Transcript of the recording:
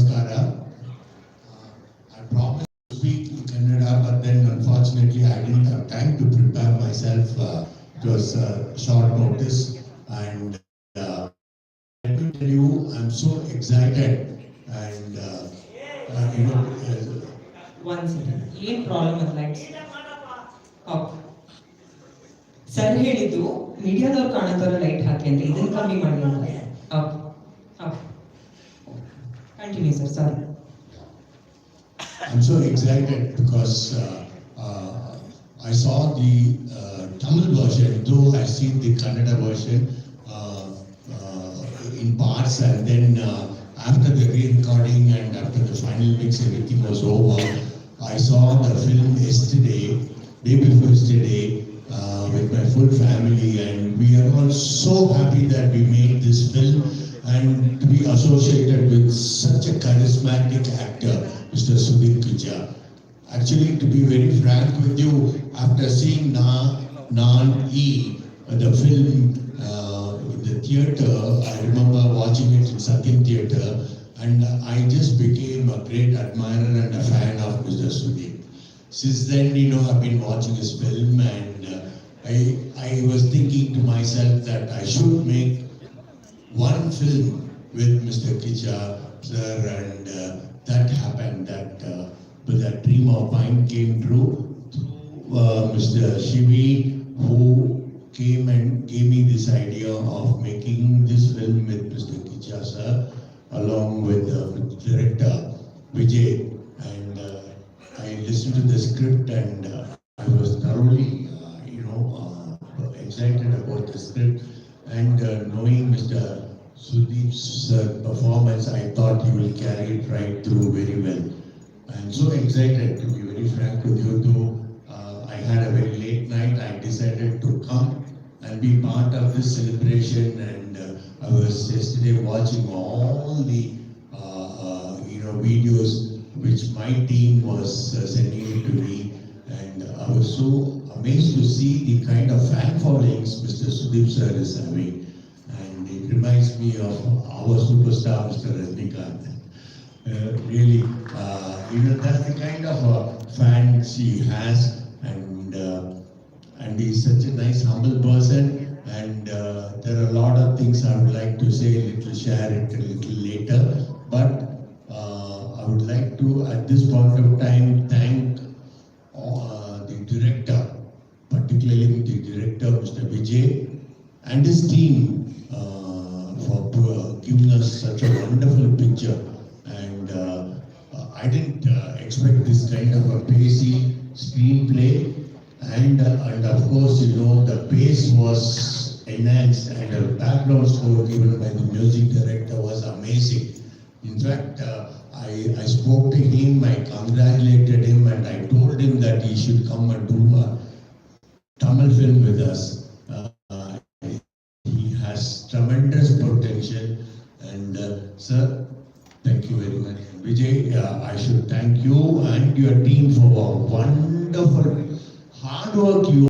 ನಮಸ್ಕಾರ I promise to speak in Kannada but then unfortunately I didn't have time to prepare myself it was short notice and you I am so excited and you know one second ಏನು problem ಅಂತ lights sir ಹೇಳಿದ್ದು ಮೀಡಿಯಾದವ್ರು ಕಾಣೋ ಥರ light ಹಾಕಿ ಅಂತ ಇದನ್ನ ಕಮ್ಮಿ ಮಾಡಿ ಅಂತ I'm so excited because uh, uh, I saw the uh, Tamil version, though I've seen the Kannada version uh, uh, in parts, and then uh, after the re-recording and after the final mix, everything was over. I saw the film yesterday, day before yesterday, uh, with my full family, and we are all so happy that we associated with such a charismatic actor, Mr. Sudhir Kicha. Actually, to be very frank with you, after seeing Na, Nan E, the film uh, in the theatre, I remember watching it in Satyam Theatre, and I just became a great admirer and a fan of Mr. Sudhir. Since then, you know, I've been watching his film, and uh, I, I was thinking to myself that I should make one film with Mr. Kicha sir, and uh, that happened. That uh, but that dream of mine came true through uh, Mr. Shivi, who came and gave me this idea of making this film with Mr. Kicha sir, along with director Vijay. And uh, I listened to the script, and uh, I was thoroughly, uh, you know, excited about the script. And knowing Mr. Sudeep's uh, performance, I thought he will carry it right through very well. I'm so excited to be very frank with you, though uh, I had a very late night. I decided to come and be part of this celebration. And uh, I was yesterday watching all the uh, uh, you know videos which my team was uh, sending to me, and I was so amazed to see the kind of fan followings Mr. Sudeep sir is having. It reminds me of our superstar, Mr. Rajnikant. Uh, really, uh, you know, that's the kind of uh, fan she has, and uh, and he's such a nice, humble person. And uh, there are a lot of things I would like to say, a little share it a little later. But uh, I would like to, at this point of time, thank uh, the director, particularly the director, Mr. Vijay, and his team uh, for uh, giving us such a wonderful picture. And uh, uh, I didn't uh, expect this kind of a pacey screenplay. And, and of course, you know, the pace was enhanced and the background score given by the music director was amazing. In fact, uh, I, I spoke to him, I congratulated him, and I told him that he should come and do a Tamil film with us. Uh, uh, he has tremendous potential, and uh, sir, thank you very much. Vijay, uh, I should thank you and your team for a wonderful hard work you